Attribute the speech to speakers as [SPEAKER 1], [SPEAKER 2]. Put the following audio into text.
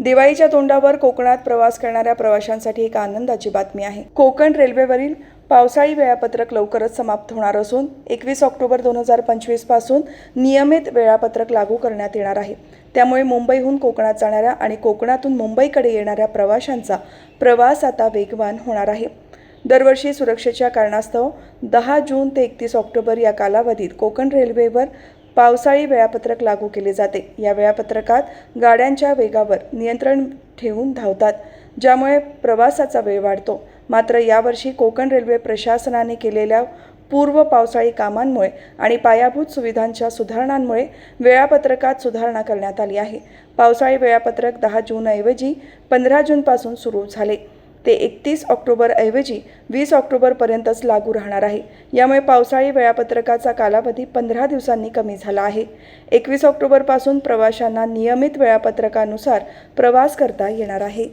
[SPEAKER 1] दिवाळीच्या तोंडावर कोकणात प्रवास करणाऱ्या प्रवाशांसाठी एक आनंदाची बातमी आहे. कोकण रेल्वेवरील पावसाळी वेळापत्रक लवकरच समाप्त होणार असून एकवीस ऑक्टोबर दोन हजार पंचवीसपासून नियमित वेळापत्रक लागू करण्यात येणार आहे. त्यामुळे मुंबईहून कोकणात जाणाऱ्या आणि कोकणातून मुंबईकडे येणाऱ्या प्रवाशांचा प्रवास आता वेगवान होणार आहे. दरवर्षी सुरक्षेच्या कारणास्तव दहा जून ते एकतीस ऑक्टोबर या कालावधीत कोकण रेल्वेवर पावसाळी वेळापत्रक लागू केले जाते. या वेळापत्रकात गाड्यांच्या वेगावर नियंत्रण ठेवून धावतात ज्यामुळे प्रवासाचा वेळ वाढतो. मात्र यावर्षी कोकण रेल्वे प्रशासनाने केलेल्या पूर्व पावसाळी कामांमुळे आणि पायाभूत सुविधांच्या सुधारणांमुळे वेळापत्रकात सुधारणा करण्यात आली आहे. पावसाळी वेळापत्रक दहा जूनऐवजी पंधरा जूनपासून सुरू झाले. ते एकतीस ऑक्टोबरऐवजी वीस ऑक्टोबरपर्यंतच लागू राहणार आहे. यामुळे पावसाळी वेळापत्रकाचा कालावधी पंधरा दिवसांनी कमी झाला आहे. एकवीस ऑक्टोबरपासून प्रवाशांना नियमित वेळापत्रकानुसार प्रवास करता येणार आहे.